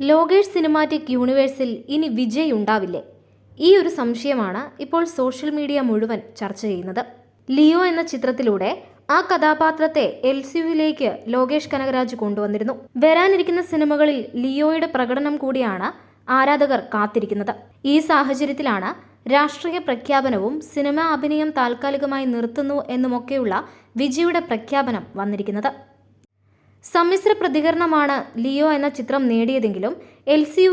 Lokesh cinematic യൂണിവേഴ്സിൽ ഇനി വിജയ് ഉണ്ടാവില്ലേ ഈ ഒരു സംശയമാണ് ഇപ്പോൾ സോഷ്യൽ മീഡിയ മുഴുവൻ ചർച്ച ചെയ്യുന്നത്. ലിയോ എന്ന ചിത്രത്തിലൂടെ ആ കഥാപാത്രത്തെ എൽ സിയുവിലേക്ക് ലോകേഷ് കനകരാജ് കൊണ്ടുവന്നിരുന്നു. വരാനിരിക്കുന്ന സിനിമകളിൽ ലിയോയുടെ പ്രകടനം കൂടിയാണ് ആരാധകർ കാത്തിരിക്കുന്നത്. ഈ സാഹചര്യത്തിലാണ് രാഷ്ട്രീയ പ്രഖ്യാപനവും സിനിമാ അഭിനയം താൽക്കാലികമായി നിർത്തുന്നു എന്നുമൊക്കെയുള്ള വിജയുടെ പ്രഖ്യാപനം വന്നിരിക്കുന്നത്. സമ്മിശ്ര പ്രതികരണമാണ് ലിയോ എന്ന ചിത്രം നേടിയതെങ്കിലും എൽ സി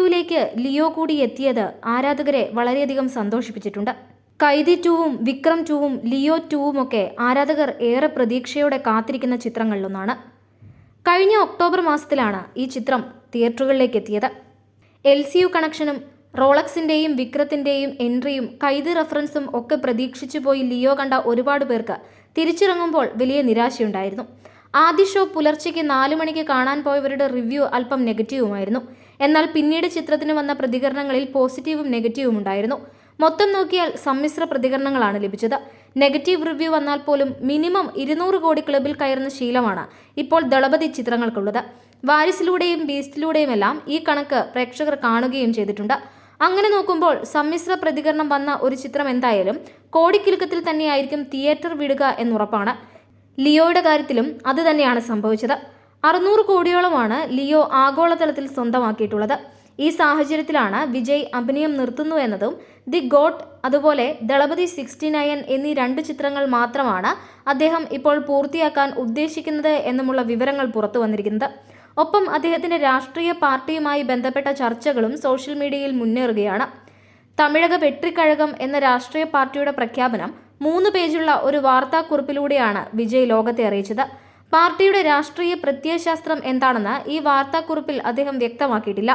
ലിയോ കൂടി എത്തിയത് ആരാധകരെ വളരെയധികം സന്തോഷിപ്പിച്ചിട്ടുണ്ട്. കൈതി ടൂവും വിക്രം ടൂവും ലിയോ ടൂവും ഒക്കെ ആരാധകർ ഏറെ പ്രതീക്ഷയോടെ കാത്തിരിക്കുന്ന ചിത്രങ്ങളിലൊന്നാണ്. കഴിഞ്ഞ ഒക്ടോബർ മാസത്തിലാണ് ഈ ചിത്രം തിയേറ്ററുകളിലേക്ക് എത്തിയത്. എൽ സി യു കണക്ഷനും റോളക്സിന്റെയും വിക്രത്തിന്റെയും എൻട്രിയും കൈതി റെഫറൻസും ഒക്കെ പ്രതീക്ഷിച്ചു പോയി ലിയോ കണ്ട ഒരുപാട് പേർക്ക് തിരിച്ചിറങ്ങുമ്പോൾ വലിയ നിരാശയുണ്ടായിരുന്നു. ആദ്യ ഷോ പുലർച്ചയ്ക്ക് നാലു മണിക്ക് കാണാൻ പോയവരുടെ റിവ്യൂ അല്പം നെഗറ്റീവുമായിരുന്നു. എന്നാൽ പിന്നീട് ചിത്രത്തിന് വന്ന പ്രതികരണങ്ങളിൽ പോസിറ്റീവും നെഗറ്റീവും ഉണ്ടായിരുന്നു. മൊത്തം നോക്കിയാൽ സമ്മിശ്ര പ്രതികരണങ്ങളാണ് ലഭിച്ചത്. നെഗറ്റീവ് റിവ്യൂ വന്നാൽ പോലും മിനിമം ഇരുന്നൂറ് കോടി ക്ലബിൽ കയറുന്ന ശീലമാണ് ഇപ്പോൾ ദളപതി ചിത്രങ്ങൾക്കുള്ളത്. വാരിസിലൂടെയും ബീസ്റ്റിലൂടെയുമെല്ലാം ഈ കണക്ക് പ്രേക്ഷകർ കാണുകയും ചെയ്തിട്ടുണ്ട്. അങ്ങനെ നോക്കുമ്പോൾ സമ്മിശ്ര പ്രതികരണം വന്ന ഒരു ചിത്രം എന്തായാലും കോടിക്കിലുക്കത്തിൽ തന്നെയായിരിക്കും തിയേറ്റർ വിടുക എന്നുറപ്പാണ്. ലിയോയുടെ കാര്യത്തിലും അത് തന്നെയാണ് സംഭവിച്ചത്. അറുന്നൂറ് കോടിയോളമാണ് ലിയോ ആഗോളതലത്തിൽ സ്വന്തമാക്കിയിട്ടുള്ളത്. ഈ സാഹചര്യത്തിലാണ് വിജയ് അഭിനയം നിർത്തുന്നു എന്നതും ദി ഗോട്ട് അതുപോലെ ദളപതി സിക്സ്റ്റി നയൻ എന്നീ രണ്ട് ചിത്രങ്ങൾ മാത്രമാണ് അദ്ദേഹം ഇപ്പോൾ പൂർത്തിയാക്കാൻ ഉദ്ദേശിക്കുന്നത് എന്നുമുള്ള വിവരങ്ങൾ പുറത്തു വന്നിരിക്കുന്നത്. ഒപ്പം അദ്ദേഹത്തിന്റെ രാഷ്ട്രീയ പാർട്ടിയുമായി ബന്ധപ്പെട്ട ചർച്ചകളും സോഷ്യൽ മീഡിയയിൽ മുന്നേറുകയാണ്. തമിഴക വെട്രിക്കഴകം എന്ന രാഷ്ട്രീയ പാർട്ടിയുടെ പ്രഖ്യാപനം മൂന്ന് പേജുള്ള ഒരു വാർത്താക്കുറിപ്പിലൂടെയാണ് വിജയ് ലോകത്തെ അറിയിച്ചത്. പാർട്ടിയുടെ രാഷ്ട്രീയ പ്രത്യയശാസ്ത്രം എന്താണെന്ന് ഈ വാർത്താക്കുറിപ്പിൽ അദ്ദേഹം വ്യക്തമാക്കിയിട്ടില്ല.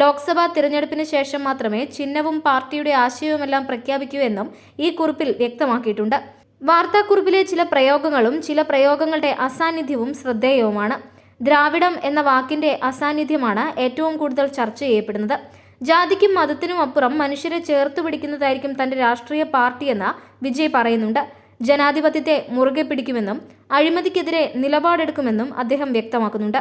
ലോക്സഭാ തിരഞ്ഞെടുപ്പിന് ശേഷം മാത്രമേ ചിഹ്നവും പാർട്ടിയുടെ ആശയവുമെല്ലാം പ്രഖ്യാപിക്കൂ എന്നും ഈ കുറിപ്പിൽ വ്യക്തമാക്കിയിട്ടുണ്ട്. വാർത്താക്കുറിപ്പിലെ ചില പ്രയോഗങ്ങളും ചില പ്രയോഗങ്ങളുടെ അസാന്നിധ്യവും ശ്രദ്ധേയവുമാണ്. ദ്രാവിഡം എന്ന വാക്കിന്റെ അസാന്നിധ്യമാണ് ഏറ്റവും കൂടുതൽ ചർച്ച ചെയ്യപ്പെടുന്നത്. ജാതിക്കും മതത്തിനും അപ്പുറം മനുഷ്യരെ ചേർത്ത് പിടിക്കുന്നതായിരിക്കും തന്റെ രാഷ്ട്രീയ പാർട്ടിയെന്ന് വിജയ് പറയുന്നുണ്ട്. ജനാധിപത്യത്തെ മുറുകെ പിടിക്കുമെന്നും അഴിമതിക്കെതിരെ നിലപാടെടുക്കുമെന്നും അദ്ദേഹം വ്യക്തമാക്കുന്നുണ്ട്.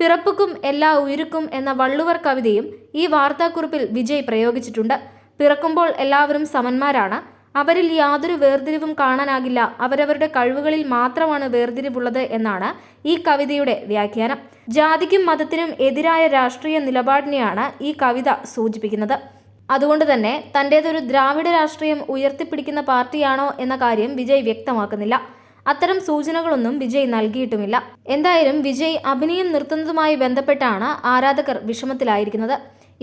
പിറപ്പുക്കും എല്ലാ ഉയരുക്കും എന്ന വള്ളുവർ കവിതയും ഈ വാർത്താക്കുറിപ്പിൽ വിജയ് പ്രയോഗിച്ചിട്ടുണ്ട്. പിറക്കുമ്പോൾ എല്ലാവരും സമന്മാരാണ്. അവരിൽ യാതൊരു വേർതിരിവും കാണാനാകില്ല. അവരവരുടെ കഴിവുകളിൽ മാത്രമാണ് വേർതിരിവുള്ളത് എന്നാണ് ഈ കവിതയുടെ വ്യാഖ്യാനം. ജാതിക്കും മതത്തിനും എതിരായ രാഷ്ട്രീയ നിലപാടിനെയാണ് ഈ കവിത സൂചിപ്പിക്കുന്നത്. അതുകൊണ്ട് തന്നെ തന്റേതൊരു ദ്രാവിഡ രാഷ്ട്രീയം ഉയർത്തിപ്പിടിക്കുന്ന പാർട്ടിയാണോ എന്ന കാര്യം വിജയ് വ്യക്തമാക്കുന്നില്ല. അത്തരം സൂചനകളൊന്നും വിജയ് നൽകിയിട്ടുമില്ല. എന്തായാലും വിജയ് അഭിനയം നിർത്തുന്നതുമായി ബന്ധപ്പെട്ടാണ് ആരാധകർ വിഷമത്തിലായിരിക്കുന്നത്.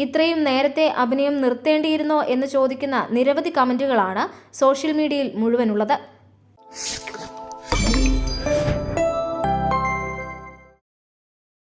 ഇത്രയും നേരത്തെ അഭിനയം നിർത്തേണ്ടിയിരുന്നോ എന്ന് ചോദിക്കുന്ന നിരവധി കമന്റുകളാണ് സോഷ്യൽ മീഡിയയിൽ മുഴുവനുള്ളത്.